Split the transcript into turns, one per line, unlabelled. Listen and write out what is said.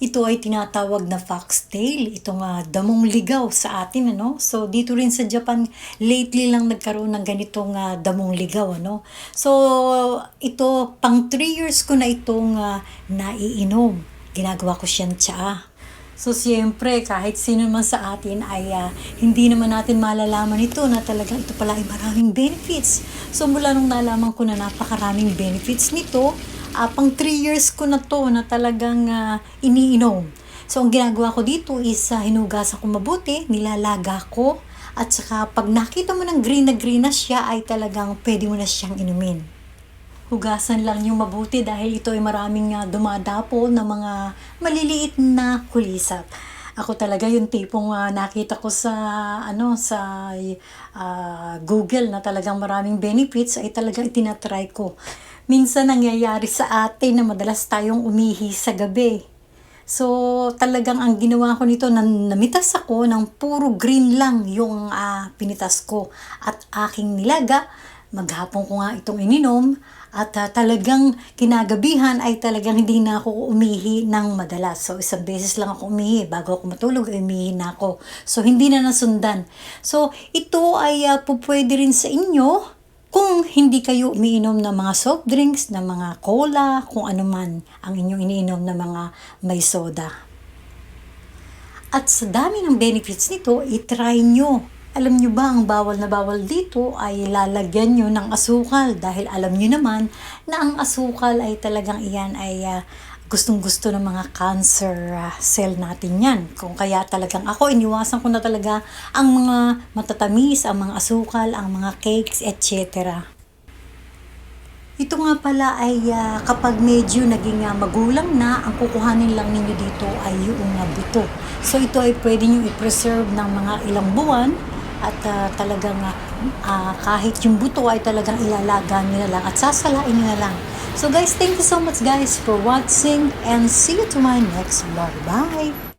Ito ay tinatawag na foxtail, itong uh, damong ligaw sa atin ano. So dito rin sa Japan lately lang nagkaroon ng ganitong uh, damong ligaw ano. So ito pang 3 years ko na itong uh, naiinom. Ginagawa ko siyang tsaa. So, siyempre, kahit sino man sa atin ay uh, hindi naman natin malalaman ito na talaga ito pala ay maraming benefits. So, mula nung nalaman ko na napakaraming benefits nito, uh, pang 3 years ko na to na talagang uh, iniinom. So, ang ginagawa ko dito is uh, hinugasan ko mabuti, nilalaga ko, at saka pag nakita mo ng green na green na siya ay talagang pwede mo na siyang inumin hugasan lang yung mabuti dahil ito ay maraming uh, dumadapo na mga maliliit na kulisap. Ako talaga yung tipong uh, nakita ko sa ano sa uh, Google na talagang maraming benefits ay talagang itinatry ko. Minsan nangyayari sa atin na madalas tayong umihi sa gabi. So, talagang ang ginawa ko nito, nan namitas ako ng puro green lang yung uh, pinitas ko at aking nilaga. Maghapon ko nga itong ininom at uh, talagang kinagabihan ay talagang hindi na ako umihi ng madalas. So, isang beses lang ako umihi. Bago ako matulog, umihi na ako. So, hindi na nasundan. So, ito ay uh, pupwede rin sa inyo kung hindi kayo umiinom ng mga soft drinks, ng mga cola, kung ano man ang inyong iniinom ng mga may soda. At sa dami ng benefits nito, itry nyo alam nyo ba, ang bawal na bawal dito ay lalagyan nyo ng asukal dahil alam nyo naman na ang asukal ay talagang iyan ay uh, gustong gusto ng mga cancer uh, cell natin yan. Kung kaya talagang ako, iniwasan ko na talaga ang mga matatamis, ang mga asukal, ang mga cakes, etc. Ito nga pala ay uh, kapag medyo naging uh, magulang na, ang kukuhanin lang ninyo dito ay yung uh, buto. So ito ay pwede nyo i-preserve ng mga ilang buwan at uh, talagang uh, kahit yung buto ay talagang ilalaga na lang at sasalain na lang. So guys, thank you so much guys for watching and see you to my next vlog. Bye!